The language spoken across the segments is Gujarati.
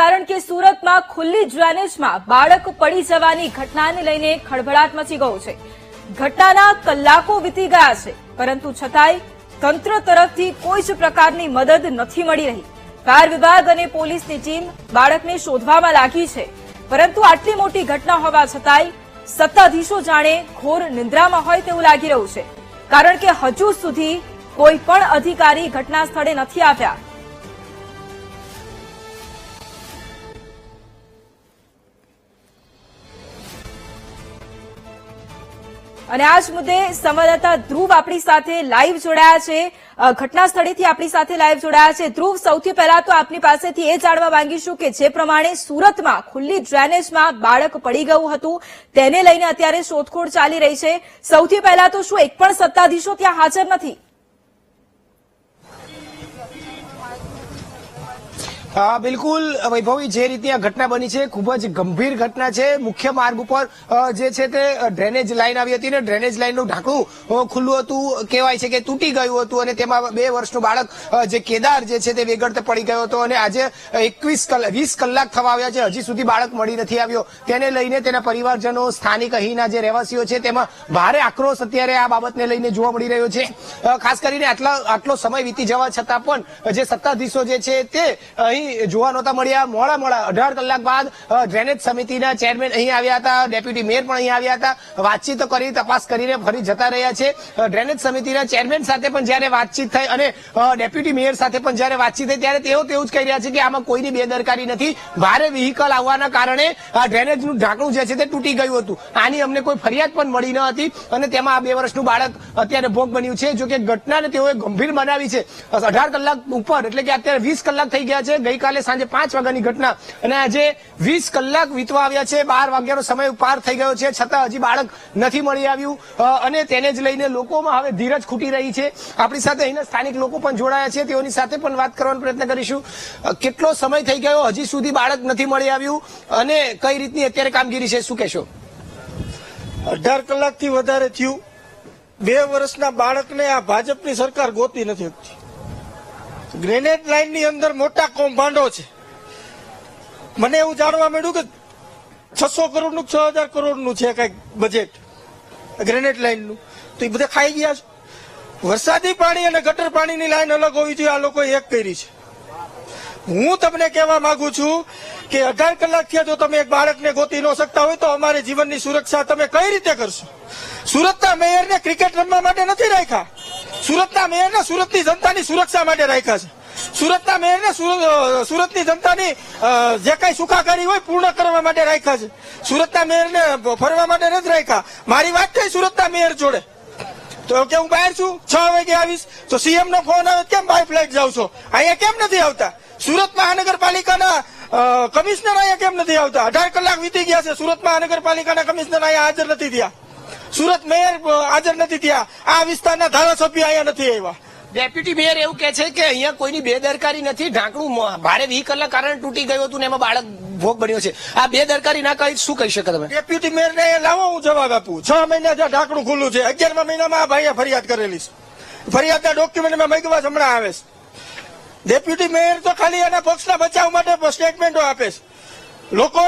કારણ કે સુરતમાં ખુલ્લી ડ્રેનેજમાં બાળક પડી જવાની ઘટનાને લઈને ખળભળાટ મચી ગયો છે. ઘટનાના કલાકો વીતી ગયા છે, પરંતુ છતાંય તંત્ર તરફથી કોઈ જ પ્રકારની મદદ નથી મળી રહી. ફાયર વિભાગ અને પોલીસની ટીમ બાળકને શોધવામાં લાગી છે, પરંતુ આટલી મોટી ઘટના હોવા છતાંય સત્તાધીશો જાણે ઘોર નિંદ્રામાં હોય તેવું લાગી રહ્યું છે. કારણ કે હજુ સુધી કોઈ પણ અધિકારી ઘટના સ્થળે નથી આવ્યા. અને આ જ મુદ્દે સંવાદદાતા ધ્રુવ આપણી સાથે લાઈવ જોડાયા છે. ઘટના સ્થળેથી આપણી સાથે લાઈવ જોડાયા છે. ધ્રુવ, સૌથી પહેલા તો આપની પાસેથી એ જાણવા માંગીશું કે જે પ્રમાણે સુરતમાં ખુલ્લી ડ્રેનેજમાં બાળક પડી ગયું હતું, તેને લઈને અત્યારે શોધખોળ ચાલી રહી છે. સૌથી પહેલા તો શું એક પણ સત્તાધીશો ત્યાં હાજર નથી? બિલકુલ, વૈભવી, જે રીતે આ ઘટના બની છે, ખૂબ જ ગંભીર ઘટના છે. મુખ્ય માર્ગ ઉપર જે છે તે ડ્રેનેજ લાઈન આવી હતી ને ડ્રેનેજ લાઇનનું ઢાંકણું ખુલ્લું હતું. કહેવાય છે કે તૂટી ગયું હતું અને તેમાં બે વર્ષનું બાળક જે કેદાર જે છે તે વેગળતે પડી ગયો હતો અને આજે એકવીસ વીસ કલાક થવા આવ્યા છે. હજી સુધી બાળક મળી નથી આવ્યો. તેને લઈને તેના પરિવારજનો, સ્થાનિક અહીંના જે રહેવાસીઓ છે તેમાં ભારે આક્રોશ અત્યારે આ બાબતને લઈને જોવા મળી રહ્યો છે. ખાસ કરીને આટલા, આટલો સમય વીતી જવા છતાં પણ જે સત્તાધીશો જે છે તે અહીં જોવા નહોતા મળ્યા. મોડા મોડા અઢાર કલાક બાદ ડ્રેનેજ સમિતિના ચેરમેન અહીં આવ્યા હતા. ડેપ્યુટી મેયર પણ અહીં આવ્યા હતા. વાતચીત કરી, તપાસ કરીને ફરી જતા રહ્યા છે. ડ્રેનેજ સમિતિના ચેરમેન સાથે પણ જ્યારે વાતચીત થઈ અને ડેપ્યુટી મેયર સાથે પણ જ્યારે વાતચીત થઈ, ત્યારે તેઓ તેવું જ કહી રહ્યા છે કે આમાં કોઈની બેદરકારી નથી. ભારે વ્હીકલ આવવાના કારણે આ ડ્રેનેજનું ઢાંકણું જે છે તે તૂટી ગયું હતું. આની અમને કોઈ ફરિયાદ પણ મળી ન હતી અને તેમાં આ બે વર્ષનું બાળક અત્યારે ભોગ બન્યું છે. જો કે ઘટનાને તેઓએ ગંભીર બનાવી છે. અઢાર કલાક ઉપર, એટલે કે અત્યારે વીસ કલાક થઈ ગયા છે. ગઈકાલે સાંજે પાંચ વાગ્યાની ઘટના અને આજે વીસ કલાક વીતવા આવ્યા છે. બાર વાગ્યાનો સમય પાર થઈ ગયો છે. છતાં હજી બાળક નથી મળી આવ્યું. અને તેને જ લઈને લોકોમાં હવે ધીરજ ખૂટી રહી છે. આપણી સાથે અહીંના સ્થાનિક લોકો પણ જોડાયા છે. તેઓની સાથે પણ વાત કરવાનો પ્રયત્ન કરીશું. કેટલો સમય થઈ ગયો? હજી સુધી બાળક નથી મળી આવ્યું. અને કઈ રીતની અત્યારે કામગીરી છે? શું કહેશો? અઢાર કલાકથી વધારે થયું. બે વર્ષના બાળકને આ ભાજપની સરકાર ગોતી નથી શકતી. ગ્રેનેડ લાઇનની અંદર મોટા કૌભાંડો છે. મને એવું જાણવા મળ્યું કે છસો કરોડનું છ હજાર કરોડનું છે કંઈક બજેટ ગ્રેનેડ લાઇનનું તો એ બધા ખાઈ ગયા છે. વરસાદી પાણી અને ગટર પાણીની લાઈન અલગ હોવી જોઈએ, આ લોકોએ એક કરી છે. હું તમને કહેવા માંગુ છું કે અઢાર કલાક થયા જો તમે એક બાળકને ગોતી ન શકતા હોય તો અમારી જીવનની સુરક્ષા તમે કઈ રીતે કરશો? સુરતના મેયરને ક્રિકેટ રમવા માટે નથી રાખ્યા. સુરતના મેયરને સુરતની જનતાની સુરક્ષા માટે રાખ્યા છે. સુરતના મેયરને સુર- સુરતની જનતાની જે કઈ સુખાકારી હોય પૂર્ણ કરવા માટે રાખ્યા છે. સુરતના મેયરને ફરવા માટે નથી રાખ્યા. મારી વાત થઈ સુરતના મેયર જોડે. તો કે હું બહાર છું? છ વાગે આવીશ. તો સીએમ નો ફોન આવે, કેમ બાય ફ્લાઇટ જાવ છો? અહીંયા કેમ નથી આવતા? સુરત મહાનગરપાલિકાના કમિશનર અહીંયા કેમ નથી આવતા? અઢાર કલાક વીતી ગયા છે. સુરત મહાનગરપાલિકાના કમિશનર અહીંયા હાજર નથી થયા. સુરત મેયર હાજર નથી થયા. આ વિસ્તારના ધારાસભ્ય અહીંયા નથી આવ્યા. ડેપ્યુટી મેયર એવું કે છે કે અહીંયા કોઈની બેદરકારી નથી. ઢાંકણું ભારે વ્હીકલના કારણે તૂટી ગયું હતું ને એમાં બાળક ભોગ બન્યો છે. આ બેદરકારી ના કહી શું કહી શકો તમે? ડેપ્યુટી મેયર ને લાવો હું જવાબ આપું. છ મહિના જ્યાં ઢાંકણું ખુલ્લું છે અગિયારમા મહિનામાં આ ભાઈએ ફરિયાદ કરેલી છે. ફરિયાદના ડોક્યુમેન્ટ મેં મગવા હમણાં આવે છે. ડેપ્યુટી મેયર તો ખાલી એના પક્ષના બચાવ માટે સ્ટેટમેન્ટો આપે છે. લોકો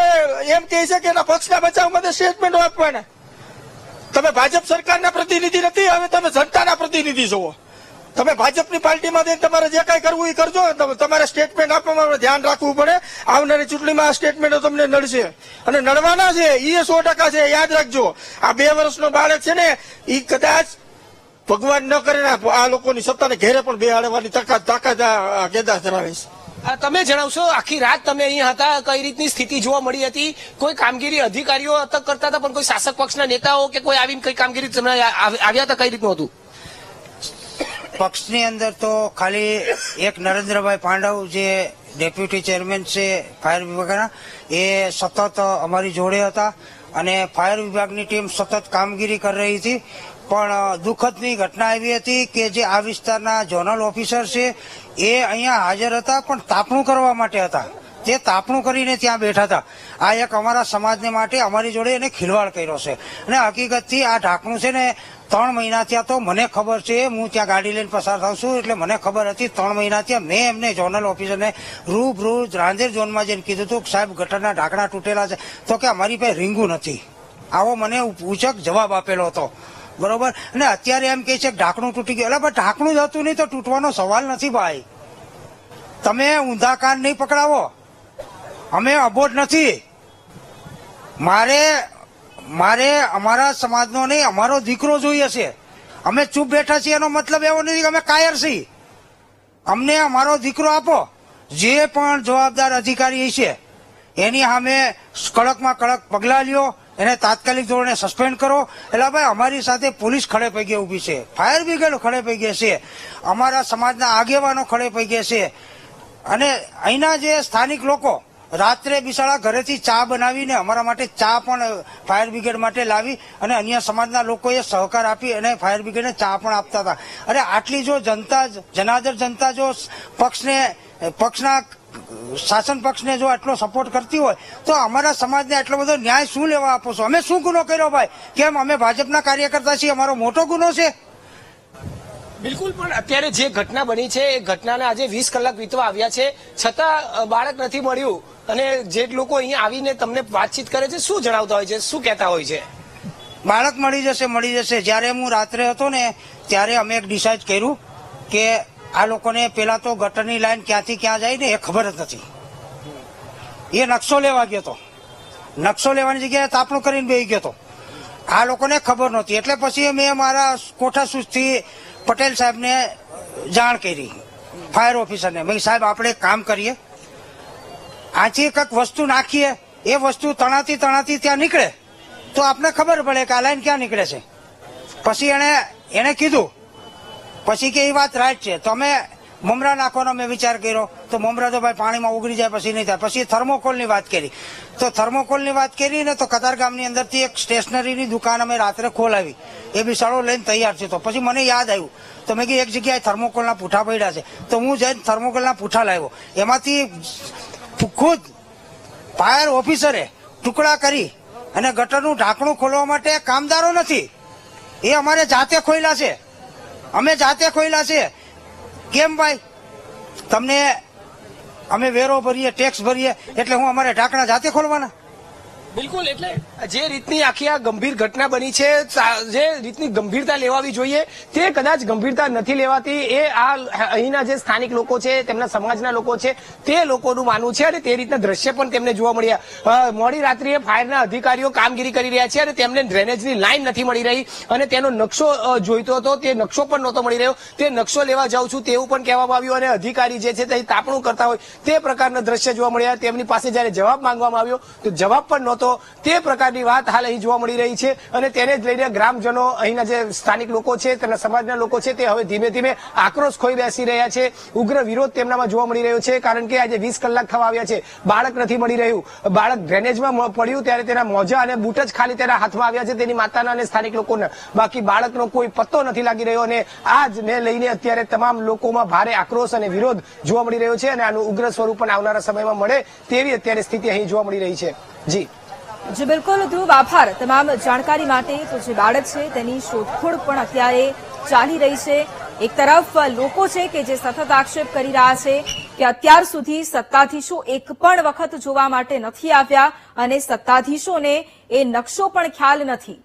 એમ કહે છે કે એના પક્ષના બચાવ માટે સ્ટેટમેન્ટો આપવાના. તમે ભાજપ સરકારના પ્રતિનિધિ નથી, હવે તમે જનતાના પ્રતિનિધિ છો તમે ભાજપની પાર્ટીમાં જઈને તમારે જે કાંઈ કરવું એ કરજો. તમે- તમારે સ્ટેટમેન્ટ આપવામાં ધ્યાન રાખવું પડે. આવનારી ચૂંટણીમાં આ સ્ટેટમેન્ટો તમને નડશે. અને નડવાના છે. એ સો ટકા છે. યાદ રાખજો. આ બે વર્ષનો બાળક છે ને એ કદાચ ભગવાન ન કરે આ લોકોની સત્તાને ઘેરે પણ બેહાડવાની તાકાત તાકાત આ કેદાર ધરાવે છે. તમે જણાવશો, આખી રાત તમે અહીંયા હતા, કઈ રીતની સ્થિતિ જોવા મળી હતી? કોઈ કામગીરી અધિકારીઓ અટક કરતા હતા, પણ કોઈ શાસક પક્ષના નેતાઓ કે કોઈ આવીને કઈ કામગીરી તમને આવ્યા હતા, કઈ રીતનું હતું? પક્ષની અંદર તો ખાલી એક નરેન્દ્રભાઈ પાંડવ જે ડેપ્યુટી ચેરમેન છે, ફાયર વિભાગના, એ સતત અમારી જોડે હતા અને ફાયર વિભાગની ટીમ સતત કામગીરી કરી રહી હતી. પણ દુઃખદની ઘટના એવી હતી કે જે આ વિસ્તારના ઝોનલ ઓફિસર છે, એ અહીંયા હાજર હતા, પણ તાપણું કરવા માટે હતા. તે તાપણું કરીને ત્યાં બેઠા હતા. આ એક અમારા સમાજને માટે અમારી જોડે એને ખિલવાડ કર્યો છે. અને હકીકતથી આ ઢાંકણું છે ને, ત્રણ મહિના ત્યાં તો મને ખબર છે, હું ત્યાં ગાડી લઈને પસાર થાઉં છું, એટલે મને ખબર હતી ત્રણ મહિના ત્યાં મેં એમને ઝોનલ ઓફિસરને રૂબરૂ રાંદેર ઝોનમાં જઈને કીધું હતું કે સાહેબ, ગટરના ઢાંકણા તૂટેલા છે. તો કે અમારી પાસે રીંગું નથી. આવો મને ઉચક જવાબ આપેલો હતો. બરોબર? અને અત્યારે એમ કે છે ઢાંકણું તૂટી ગયું. એટલે ઢાંકણું જ હતું નહીં તો તૂટવાનો સવાલ નથી ભાઈ. તમે ઊંધા કાન નહીં પકડાવો. અમે અબોટ નથી. મારે મારે અમારા સમાજનો નહીં, અમારો દીકરો જોઈએ છે. અમે ચૂપ બેઠા છીએ, એનો મતલબ એવો નથી કે અમે કાયર છીએ. અમને અમારો દીકરો આપો. જે પણ જવાબદાર અધિકારી છે, એની સામે કડકમાં કડક પગલાં લ્યો. એને તાત્કાલિક ધોરણે સસ્પેન્ડ કરો. એટલે ભાઈ, અમારી સાથે પોલીસ ખડે પૈગે ઊભી છે. ફાયર બ્રિગેડ ખડે પૈગે છે. અમારા સમાજના આગેવાનો ખડે પૈગે છે. અને અહીંના જે સ્થાનિક લોકો રાત્રે બિસાડા ઘરેથી ચા બનાવીને અમારા માટે ચા પણ ફાયર બ્રિગેડ માટે લાવી અને અન્ય સમાજના લોકોએ સહકાર આપી અને ફાયર બ્રિગેડને ચા પણ આપતા હતા. અરે આટલી જો જનતા જનાદર જનતા જો પક્ષને, પક્ષના શાસન પક્ષને જો આટલો સપોર્ટ કરતી હોય તો અમારા સમાજને આટલો બધો ન્યાય શું લેવા આપો છો? અમે શું ગુનો કર્યો ભાઈ? કેમ અમે ભાજપના કાર્યકર્તા છીએ? અમારો મોટો ગુનો છે. બિલકુલ પણ અત્યારે જે ઘટના બની છે એ ઘટનાના આજે વીસ કલાક વીતવા આવ્યા છે. છતાં બાળક નથી મળ્યું. અને જે લોકો અહીંયા આવીને તમને વાતચીત કરે છે શું જણાવતા હોય છે? શું કહેતા હોય છે? બાળક મળી જશે મળી જશે. જ્યારે હું રાત્રે હતો ને ત્યારે અમે એક ડિસાઇડ કર્યું કે આ લોકોને પેલા તો ગટરની લાઈન ક્યાંથી ક્યાં જાય ને એ ખબર જ નથી. એ નકશો લેવા ગયો હતો નકશો લેવાની જગ્યાએ તાપણું કરીને બેસી ગયો હતો આ લોકોને ખબર નહોતી. એટલે પછી મેં મારા કોઠા સુસ્થી પટેલ સાહેબને જાણ કરી. ફાયર ઓફિસરને. મેં સાહેબ, આપણે કામ કરીએ. આથી કંઈક વસ્તુ નાખીએ. એ વસ્તુ તણાતી તણાતી ત્યાં નીકળે. તો આપને ખબર પડે કે આ લાઈન ક્યાં નીકળે છે. પછી એણે એણે કીધું પછી કે એ વાત રાઈટ છે. તો અમે મમરા નાખવાનો મેં વિચાર કર્યો, તો મમરા તો ભાઈ પાણીમાં ઉગડી જાય પછી નહીં થાય. પછી થર્મોકોલની વાત કરી. તો થર્મોકોલની વાત કરી ને તો કતારગામની અંદરથી એક સ્ટેશનરીની દુકાન અમે રાત્રે ખોલાવી. એ બિસાડો લઈને તૈયાર છે તો. પછી મને યાદ આવ્યું, તો મેં કીધું, એક જગ્યાએ થર્મોકોલના પૂઠા પડ્યા છે. તો હું જઈને થર્મોકોલના પૂઠા લાવ્યો. એમાંથી ખુદ ફાયર ઓફિસરે ટુકડા કરી અને ગટરનું ઢાંકણું ખોલવા માટે કામદારો નથી. એ અમારે જાતે ખોલ્યા છે. અમે જાતે ખોયલા છે કેમ ભાઈ? તમને અમે વેરો ભરીએ, ટેક્સ ભરીએ, એટલે હું અમારે ઢાંકણા જાતે ખોલવાના? બિલકુલ, એટલે જે રીતની આખી આ ગંભીર ઘટના બની છે જે રીતની ગંભીરતા લેવાવી જોઈએ, તે કદાચ ગંભીરતા નથી લેવાતી. એ આ અહીંના જે સ્થાનિક લોકો છે, તેમના સમાજના લોકો છે, તે લોકોનું માનવું છે અને તે રીતના દ્રશ્ય પણ તેમને જોવા મળ્યા. મોડી રાત્રિએ ફાયરના અધિકારીઓ કામગીરી કરી રહ્યા છે અને તેમને ડ્રેનેજની લાઇન નથી મળી રહી અને તેનો નકશો જોઈતો હતો. તે નકશો પણ નહોતો મળી રહ્યો. તે નકશો લેવા જાઉં છું તેવું પણ કહેવામાં આવ્યું અને અધિકારી જે છે તે તાપણું કરતા હોય તે પ્રકારના દ્રશ્ય જોવા મળ્યા. તેમની પાસે જયારે જવાબ માંગવામાં આવ્યો તો જવાબ પણ નહોતો. તે પ્રકારની વાત હાલ અહીં જોવા મળી રહી છે અને તેને જ લઈને ગ્રામજનો અહીંના જે સ્થાનિક લોકો છે તેના સમાજના લોકો છે, તે હવે ધીમે ધીમે આક્રોશ ખોઈ બેસી રહ્યા છે. ઉગ્ર વિરોધ તેમનામાં જોવા મળી રહ્યો છે, કારણ કે આજે વીસ કલાક થવા આવ્યા છે. બાળક નથી મળી રહ્યું. બાળક ડ્રેનેજમાં પડ્યું ત્યારે તેના મોજા અને બૂટ જ ખાલી તેના હાથમાં આવ્યા છે, તેની માતાના અને સ્થાનિક લોકોના. બાકી બાળકનો કોઈ પત્તો નથી લાગી રહ્યો અને આ જ ને લઈને અત્યારે તમામ લોકોમાં ભારે આક્રોશ અને વિરોધ જોવા મળી રહ્યો છે અને આનું ઉગ્ર સ્વરૂપ પણ આવનારા સમયમાં મળે તેવી અત્યારે સ્થિતિ અહીં જોવા મળી રહી છે. જી. જી, બિલકુલ, ધ્રુવ, આભાર. તમામ જાણકારી માટે તો જે બાળક છે, તેની શોધખોળ પણ અત્યારે ચાલી રહી છે. એક તરફ લોકો છે કે જે સતત આક્ષેપ કરી રહ્યા છે કે અત્યાર સુધી સત્તાધીશો એક પણ વખત જોવા માટે નથી આવ્યા અને સત્તાધીશોને એ નકશો પણ ખ્યાલ નથી.